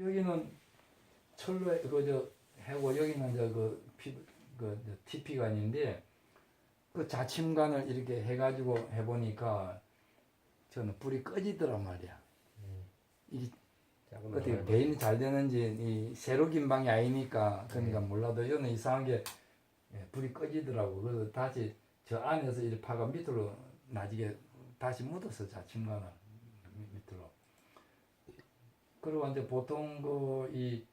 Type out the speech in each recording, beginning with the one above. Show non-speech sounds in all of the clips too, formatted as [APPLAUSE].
여기는 철로 그저 해고 여기는 저그 그 TP관인데 그 자침관을 이렇게 해가지고 해보니까 저는 불이 꺼지더란 말이야. 이 작은 어떻게 배인이 잘 되는지 이 세로 긴 방이 아니니까 그러니까 몰라도 저는 이상하게 예, 불이 꺼지더라고. 그래서 다시 저 안에서 이렇게 파가 밑으로 나지게 다시 묻었어 자침관을 밑- 밑으로. 그리고 이제 보통 그 이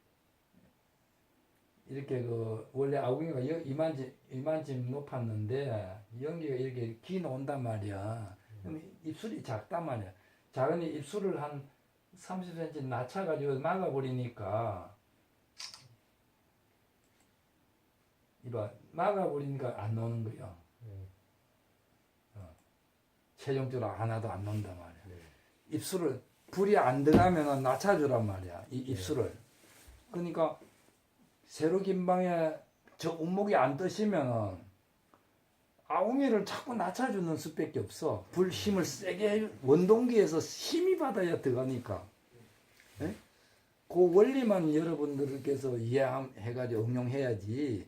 이렇게 그 원래 아궁이가 여- 이만큼 이만큼 높았는데 연기가 이렇게 긴 온단 말이야. 그럼 입술이 작단 말이야. 작으니 입술을 한 30cm 낮춰가지고 막아버리니까 이봐 막아버리니까 안 노는 거야. 네. 최종적으로 하나도 안 논단 말이야. 네. 입술을 불이 안 들어가면 낮춰주란 말이야. 이 입술을. 그러니까 세로 긴 방에 저 운목이 안 뜨시면은 아웅이를 자꾸 낮춰주는 수밖에 없어. 불 힘을 세게 해- 원동기에서 힘이 받아야 들어가니까. 예? 그 원리만 여러분들께서 이해해가지고 응용해야지.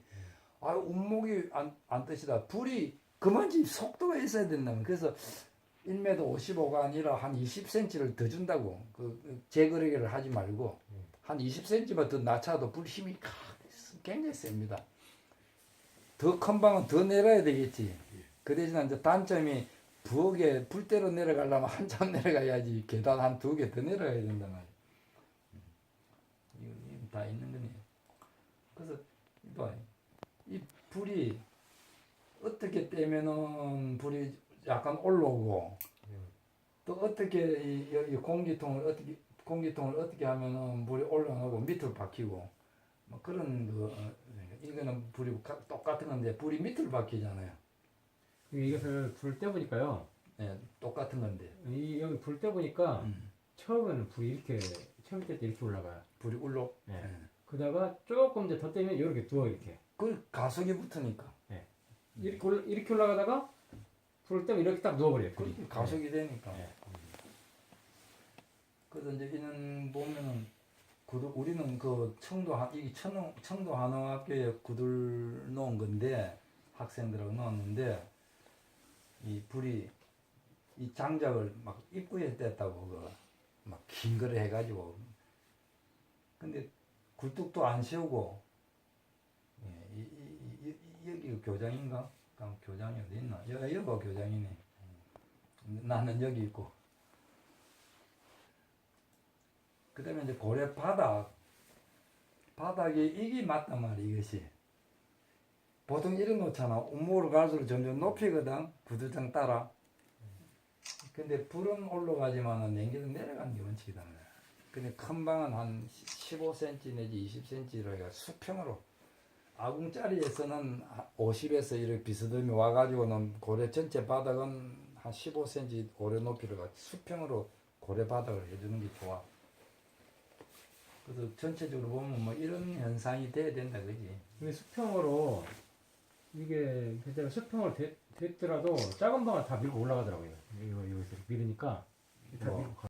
아, 운목이 안, 안 뜨시다. 불이 그만큼 속도가 있어야 된다면. 그래서 1m 55가 아니라 한 20cm를 더 준다고. 그 재거래를 하지 말고 한 20cm만 더 낮춰도 불 힘이 가- 굉장히 셉니다. 더 큰 방은 더 내려야 되겠지. 그 대신 이제 단점이 부엌에 불대로 내려가려면 한참 [LAUGHS] 내려가야지 계단 한 두 개 더 내려가야 된단 말이야. 다 있는 거네. 그래서 이 불이 어떻게 떼면은 불이 약간 올라오고 또 어떻게 이 여기 공기통을 어떻게 공기통을 어떻게 하면은 불이 올라오고 밑으로 박히고 뭐 그런 그 어, 이거는 불이 가- 똑같은 건데 불이 밑으로 박히잖아요. 이것을 불 떼보니까요. 예, 똑같은 건데 이 여기 불 떼보니까 음, 처음에는 불이 이렇게 처음 뗄때 이렇게 올라가요. 불이 울러. 네. 예. 그러다가 조금 이제 더 떼면 이렇게 누워 이렇게 그 가속이 붙으니까 이렇게 올라, 이렇게 올라가다가 불을 떼면 이렇게 딱 누워버려요. 불이. 그 가속이 되니까. 네. 그래서 이제 이는 보면은 구두 우리는 그 청도 한 이게 청도 청도 한옥학교에 구들 놓은 건데 학생들하고 놓았는데 이 불이 이 장작을 막 입구에 뗐다고 그막긴 거를 해가지고 근데 굴뚝도 안 세우고 예, 이, 이, 이, 이, 여기 교장인가? 그럼 교장이 어디 있나? 여, 여가 교장이네. 음, 나는 여기 있고. 그 다음에 이제 고래 바닥. 바닥이 이게 맞단 말이야, 이것이. 보통 이래 놓잖아. 우물을 갈수록 점점 높이거든. 구두장 따라. 근데 불은 올라가지만은 냉기는 내려가는 게 원칙이다. 근데 큰 방은 한 15cm 내지 20cm로 해가 수평으로. 아궁짜리에서는 50에서 이렇게 비스듬히 와가지고는 고래 전체 바닥은 한 15cm 고래 높이로 가 수평으로 고래 바닥을 해주는 게 좋아. 그래서 전체적으로 보면 뭐 이런 현상이 돼야 된다, 그지? 근데 수평으로 이게 제가 수평을 댔, 됐더라도 작은 방을 다 밀고 올라가더라고요. 이거 이렇게 밀으니까 다 뭐. 밀고 가.